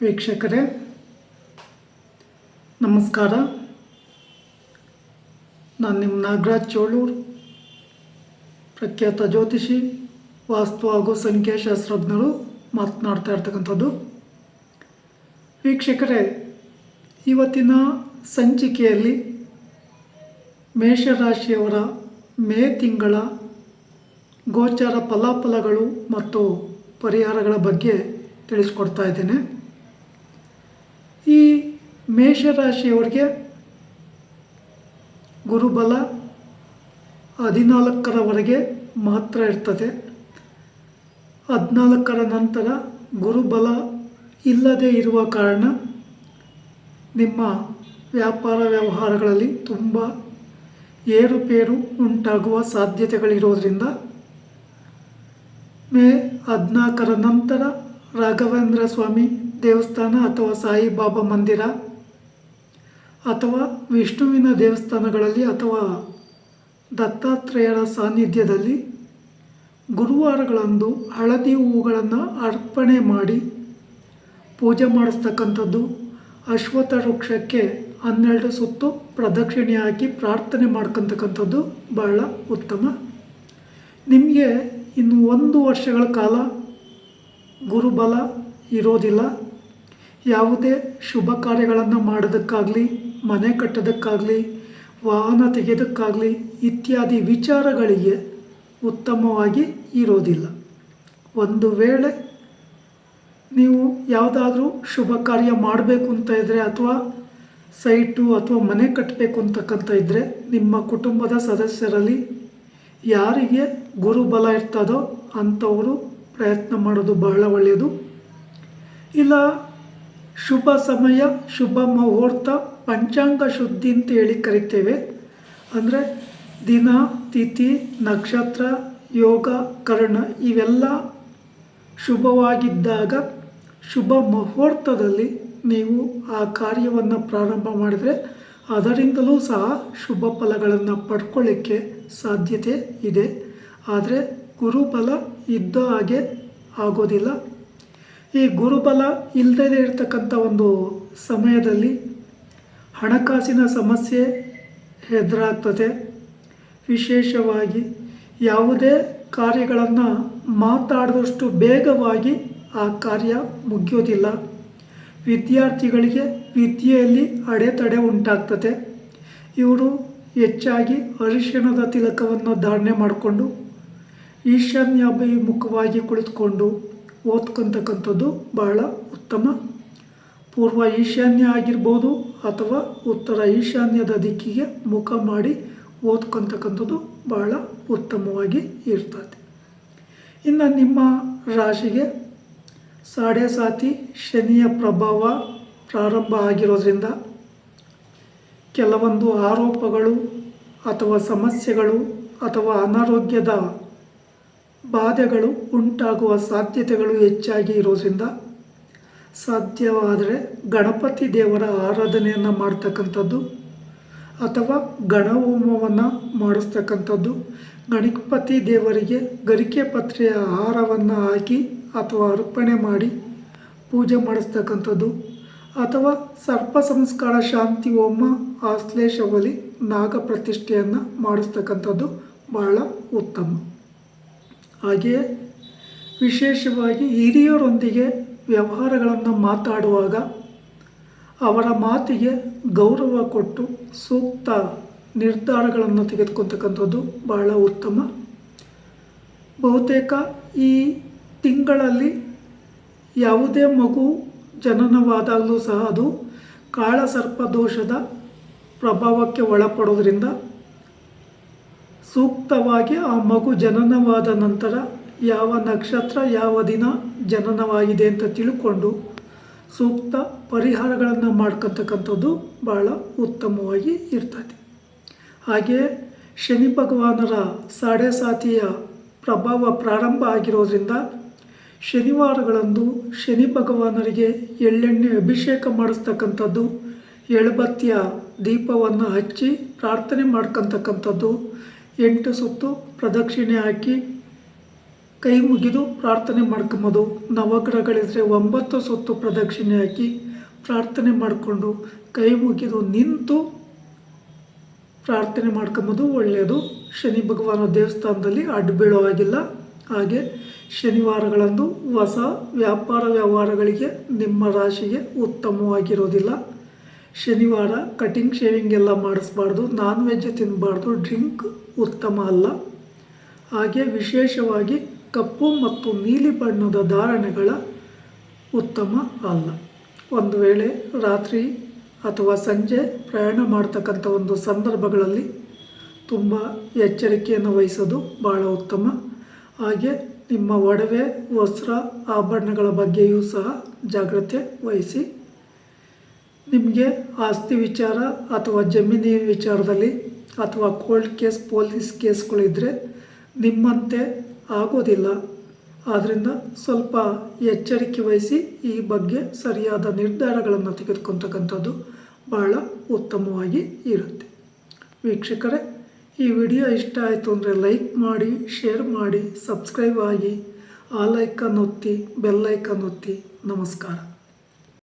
ವೀಕ್ಷಕರೇ, ನಮಸ್ಕಾರ. ನಾನು ನಿಮ್ಮ ನಾಗರಾಜ್ ಚೋಳೂರು, ಪ್ರಖ್ಯಾತ ಜ್ಯೋತಿಷಿ, ವಾಸ್ತು ಹಾಗೂ ಸಂಖ್ಯಾಶಾಸ್ತ್ರಜ್ಞರು ಮಾತನಾಡ್ತಾ ಇರ್ತಕ್ಕಂಥದ್ದು. ವೀಕ್ಷಕರೇ, ಇವತ್ತಿನ ಸಂಚಿಕೆಯಲ್ಲಿ ಮೇಷರಾಶಿಯವರ ಮೇ ತಿಂಗಳ ಗೋಚಾರ ಫಲಾಫಲಗಳು ಮತ್ತು ಪರಿಹಾರಗಳ ಬಗ್ಗೆ ತಿಳಿಸ್ಕೊಡ್ತಾ ಇದ್ದೇನೆ. ಈ ಮೇಷರಾಶಿಯವರಿಗೆ ಗುರುಬಲ ಹದಿನಾಲ್ಕರವರೆಗೆ ಮಾತ್ರ ಇರ್ತದೆ. ಹದಿನಾಲ್ಕರ ನಂತರ ಗುರುಬಲ ಇಲ್ಲದೇ ಇರುವ ಕಾರಣ ನಿಮ್ಮ ವ್ಯಾಪಾರ ವ್ಯವಹಾರಗಳಲ್ಲಿ ತುಂಬ ಏರುಪೇರು ಉಂಟಾಗುವ ಸಾಧ್ಯತೆಗಳಿರೋದ್ರಿಂದ ಮೇ ಹದಿನಾಲ್ಕರ ನಂತರ ರಾಘವೇಂದ್ರ ಸ್ವಾಮಿ ದೇವಸ್ಥಾನ ಅಥವಾ ಸಾಯಿಬಾಬಾ ಮಂದಿರ ಅಥವಾ ವಿಷ್ಣುವಿನ ದೇವಸ್ಥಾನಗಳಲ್ಲಿ ಅಥವಾ ದತ್ತಾತ್ರೇಯರ ಸಾನ್ನಿಧ್ಯದಲ್ಲಿ ಗುರುವಾರಗಳಂದು ಹಳದಿ ಹೂವುಗಳನ್ನು ಅರ್ಪಣೆ ಮಾಡಿ ಪೂಜೆ ಮಾಡಿಸ್ತಕ್ಕಂಥದ್ದು ಅಶ್ವಥ ವೃಕ್ಷಕ್ಕೆ ಹನ್ನೆರಡು ಸುತ್ತು ಪ್ರದಕ್ಷಿಣೆ ಹಾಕಿ ಪ್ರಾರ್ಥನೆ ಮಾಡ್ಕೊತಕ್ಕಂಥದ್ದು ಬಹಳ ಉತ್ತಮ. ನಿಮಗೆ ಇನ್ನು ಒಂದು ವರ್ಷಗಳ ಕಾಲ ಗುರುಬಲ ಇರೋದಿಲ್ಲ. ಯಾವುದೇ ಶುಭ ಕಾರ್ಯಗಳನ್ನು ಮಾಡೋದಕ್ಕಾಗಲಿ, ಮನೆ ಕಟ್ಟೋದಕ್ಕಾಗಲಿ, ವಾಹನ ತೆಗೆಯೋದಕ್ಕಾಗಲಿ ಇತ್ಯಾದಿ ವಿಚಾರಗಳಿಗೆ ಉತ್ತಮವಾಗಿ ಇರೋದಿಲ್ಲ. ಒಂದು ವೇಳೆ ನೀವು ಯಾವುದಾದ್ರೂ ಶುಭ ಕಾರ್ಯ ಮಾಡಬೇಕು ಅಂತ ಇದ್ದರೆ ಅಥವಾ ಸೈಟು ಅಥವಾ ಮನೆ ಕಟ್ಟಬೇಕು ಅಂತಕ್ಕಂಥ ಇದ್ದರೆ ನಿಮ್ಮ ಕುಟುಂಬದ ಸದಸ್ಯರಲ್ಲಿ ಯಾರಿಗೆ ಗುರುಬಲ ಇರ್ತದೋ ಅಂಥವರು ಪ್ರಯತ್ನ ಮಾಡೋದು ಬಹಳ ಒಳ್ಳೆಯದು. ಇಲ್ಲ ಶುಭ ಸಮಯ, ಶುಭ ಮುಹೂರ್ತ, ಪಂಚಾಂಗ ಶುದ್ಧಿ ಅಂತ ಹೇಳಿ ಕರಿತೇವೆ. ಅಂದರೆ ದಿನ, ತಿಥಿ, ನಕ್ಷತ್ರ, ಯೋಗ, ಕರ್ಣ ಇವೆಲ್ಲ ಶುಭವಾಗಿದ್ದಾಗ ಶುಭ ಮುಹೂರ್ತದಲ್ಲಿ ನೀವು ಆ ಕಾರ್ಯವನ್ನು ಪ್ರಾರಂಭ ಮಾಡಿದರೆ ಅದರಿಂದಲೂ ಸಹ ಶುಭ ಫಲಗಳನ್ನು ಪಡ್ಕೊಳ್ಳಿಕ್ಕೆ ಸಾಧ್ಯತೆ ಇದೆ. ಆದರೆ ಗುರುಫಲ ಇದ್ದ ಹಾಗೆ ಆಗೋದಿಲ್ಲ. ಈ ಗುರುಬಲ ಇಲ್ಲದೇ ಇರತಕ್ಕಂಥ ಒಂದು ಸಮಯದಲ್ಲಿ ಹಣಕಾಸಿನ ಸಮಸ್ಯೆ ಎದುರಾಗ್ತದೆ. ವಿಶೇಷವಾಗಿ ಯಾವುದೇ ಕಾರ್ಯಗಳನ್ನು ಮಾತಾಡಿದಷ್ಟು ಬೇಗವಾಗಿ ಆ ಕಾರ್ಯ ಮುಗಿಯೋದಿಲ್ಲ. ವಿದ್ಯಾರ್ಥಿಗಳಿಗೆ ವಿದ್ಯೆಯಲ್ಲಿ ಅಡೆತಡೆ ಉಂಟಾಗ್ತದೆ. ಇವರು ಹೆಚ್ಚಾಗಿ ಅರಿಶಿಣದ ತಿಲಕವನ್ನು ಧಾರಣೆ ಮಾಡಿಕೊಂಡು ಈಶಾನ್ಯಾಭಿಮುಖವಾಗಿ ಕುಳಿತುಕೊಂಡು ಓದ್ಕೊತಕ್ಕಂಥದ್ದು ಬಹಳ ಉತ್ತಮ. ಪೂರ್ವ ಈಶಾನ್ಯ ಆಗಿರ್ಬೋದು ಅಥವಾ ಉತ್ತರ ಈಶಾನ್ಯದ ದಿಕ್ಕಿಗೆ ಮುಖ ಮಾಡಿ ಓದ್ಕೊತಕ್ಕಂಥದ್ದು ಬಹಳ ಉತ್ತಮವಾಗಿ ಇರ್ತದೆ. ಇನ್ನು ನಿಮ್ಮ ರಾಶಿಗೆ ಸಾಡೆ ಸಾತಿ ಶನಿಯ ಪ್ರಭಾವ ಪ್ರಾರಂಭ ಆಗಿರೋದ್ರಿಂದ ಕೆಲವೊಂದು ಆರೋಪಗಳು ಅಥವಾ ಸಮಸ್ಯೆಗಳು ಅಥವಾ ಅನಾರೋಗ್ಯದ ಬಾಧೆಗಳು ಉಂಟಾಗುವ ಸಾಧ್ಯತೆಗಳು ಹೆಚ್ಚಾಗಿ ಇರೋದ್ರಿಂದ ಸಾಧ್ಯವಾದರೆ ಗಣಪತಿ ದೇವರ ಆರಾಧನೆಯನ್ನು ಮಾಡ್ತಕ್ಕಂಥದ್ದು ಅಥವಾ ಗಣಹೋಮವನ್ನು ಮಾಡಿಸ್ತಕ್ಕಂಥದ್ದು. ಗಣಪತಿ ದೇವರಿಗೆ ಗರಿಕೆ ಪತ್ರೆಯ ಆಹಾರವನ್ನು ಹಾಕಿ ಅಥವಾ ಅರ್ಪಣೆ ಮಾಡಿ ಪೂಜೆ ಮಾಡಿಸ್ತಕ್ಕಂಥದ್ದು. ಅಥವಾ ಸರ್ಪ ಸಂಸ್ಕಾರ ಶಾಂತಿ ಹೋಮ ಆಶ್ಲೇಷ ಬಲಿ ನಾಗ ಪ್ರತಿಷ್ಠೆಯನ್ನು ಮಾಡಿಸ್ತಕ್ಕಂಥದ್ದು ಬಹಳ ಉತ್ತಮ. ಹಾಗೆಯೇ ವಿಶೇಷವಾಗಿ ಹಿರಿಯರೊಂದಿಗೆ ವ್ಯವಹಾರಗಳನ್ನು ಮಾತಾಡುವಾಗ ಅವರ ಮಾತಿಗೆ ಗೌರವ ಕೊಟ್ಟು ಸೂಕ್ತ ನಿರ್ಧಾರಗಳನ್ನು ತೆಗೆದುಕೊತಕ್ಕಂಥದ್ದು ಬಹಳ ಉತ್ತಮ. ಬಹುತೇಕ ಈ ತಿಂಗಳಲ್ಲಿ ಯಾವುದೇ ಮಗು ಜನನವಾದಾಗಲೂ ಸಹ ಅದು ಕಾಳಸರ್ಪ ದೋಷದ ಪ್ರಭಾವಕ್ಕೆ ಒಳಪಡೋದ್ರಿಂದ ಸೂಕ್ತವಾಗಿ ಆ ಮಗು ಜನನವಾದ ನಂತರ ಯಾವ ನಕ್ಷತ್ರ ಯಾವ ದಿನ ಜನನವಾಗಿದೆ ಅಂತ ತಿಳ್ಕೊಂಡು ಸೂಕ್ತ ಪರಿಹಾರಗಳನ್ನು ಮಾಡ್ಕೊತಕ್ಕಂಥದ್ದು ಬಹಳ ಉತ್ತಮವಾಗಿ ಇರ್ತದೆ. ಹಾಗೆ ಶನಿ ಭಗವಾನರ ಸಾಡೆ ಸಾತಿಯ ಪ್ರಭಾವ ಪ್ರಾರಂಭ ಆಗಿರೋದ್ರಿಂದ ಶನಿವಾರಗಳಂದು ಶನಿ ಭಗವಾನರಿಗೆ ಎಳ್ಳೆಣ್ಣೆ ಅಭಿಷೇಕ ಮಾಡಿಸ್ತಕ್ಕಂಥದ್ದು, ಎಳುಬತ್ತಿಯ ದೀಪವನ್ನು ಹಚ್ಚಿ ಪ್ರಾರ್ಥನೆ ಮಾಡ್ಕೊತಕ್ಕಂಥದ್ದು ಎಂಟು ಸುತ್ತು ಪ್ರದಕ್ಷಿಣೆ ಹಾಕಿ ಕೈ ಮುಗಿದು ಪ್ರಾರ್ಥನೆ ಮಾಡ್ಕೊಂಬೋದು. ನವಗ್ರಹಗಳಿದ್ರೆ ಒಂಬತ್ತು ಸುತ್ತು ಪ್ರದಕ್ಷಿಣೆ ಹಾಕಿ ಪ್ರಾರ್ಥನೆ ಮಾಡಿಕೊಂಡು ಕೈ ಮುಗಿದು ನಿಂತು ಪ್ರಾರ್ಥನೆ ಮಾಡ್ಕೊಂಬೋದು ಒಳ್ಳೆಯದು. ಶನಿ ಭಗವಾನ ದೇವಸ್ಥಾನದಲ್ಲಿ ಅಡ್ಡು ಬೀಳೋ ಹಾಗಿಲ್ಲ. ಹಾಗೆ ಶನಿವಾರಗಳಂದು ಹೊಸ ವ್ಯಾಪಾರ ವ್ಯವಹಾರಗಳಿಗೆ ನಿಮ್ಮ ರಾಶಿಗೆ ಉತ್ತಮವಾಗಿರೋದಿಲ್ಲ. ಶನಿವಾರ ಕಟಿಂಗ್ ಶೇವಿಂಗ್ ಎಲ್ಲ ಮಾಡಿಸ್ಬಾರ್ದು ನಾನ್ ವೆಜ್ ತಿನ್ನಬಾರ್ದು ಡ್ರಿಂಕ್ ಉತ್ತಮ ಅಲ್ಲ. ಹಾಗೆ ವಿಶೇಷವಾಗಿ ಕಪ್ಪು ಮತ್ತು ನೀಲಿ ಬಣ್ಣದ ಧಾರಣೆಗಳ ಉತ್ತಮ ಅಲ್ಲ. ಒಂದು ವೇಳೆ ರಾತ್ರಿ ಅಥವಾ ಸಂಜೆ ಪ್ರಯಾಣ ಮಾಡ್ತಕ್ಕಂಥ ಒಂದು ಸಂದರ್ಭಗಳಲ್ಲಿ ತುಂಬ ಎಚ್ಚರಿಕೆಯನ್ನು ವಹಿಸೋದು ಭಾಳ ಉತ್ತಮ. ಹಾಗೆ ನಿಮ್ಮ ಒಡವೆ, ವಸ್ತ್ರ, ಆಭರಣಗಳ ಬಗ್ಗೆಯೂ ಸಹ ಜಾಗ್ರತೆ ವಹಿಸಿ. ನಿಮಗೆ ಆಸ್ತಿ ವಿಚಾರ ಅಥವಾ ಜಮೀನಿ ವಿಚಾರದಲ್ಲಿ ಅಥವಾ ಕೋಲ್ಡ್ ಕೇಸ್, ಪೊಲೀಸ್ ಕೇಸ್ಗಳಿದ್ದರೆ ನಿಮ್ಮಂತೆ ಆಗೋದಿಲ್ಲ. ಆದ್ದರಿಂದ ಸ್ವಲ್ಪ ಎಚ್ಚರಿಕೆ ವಹಿಸಿ ಈ ಬಗ್ಗೆ ಸರಿಯಾದ ನಿರ್ಧಾರಗಳನ್ನು ತೆಗೆದುಕೊತಕ್ಕಂಥದ್ದು ಬಹಳ ಉತ್ತಮವಾಗಿ ಇರುತ್ತೆ. ವೀಕ್ಷಕರೇ, ಈ ವಿಡಿಯೋ ಇಷ್ಟ ಆಯಿತು ಅಂದರೆ ಲೈಕ್ ಮಾಡಿ, ಶೇರ್ ಮಾಡಿ, ಸಬ್ಸ್ಕ್ರೈಬ್ ಆಗಿ, ಆ ಲೈಕನ್ನು ಒತ್ತಿ ಬೆಲ್ಲೈಕನ್ ಒತ್ತಿ. ನಮಸ್ಕಾರ.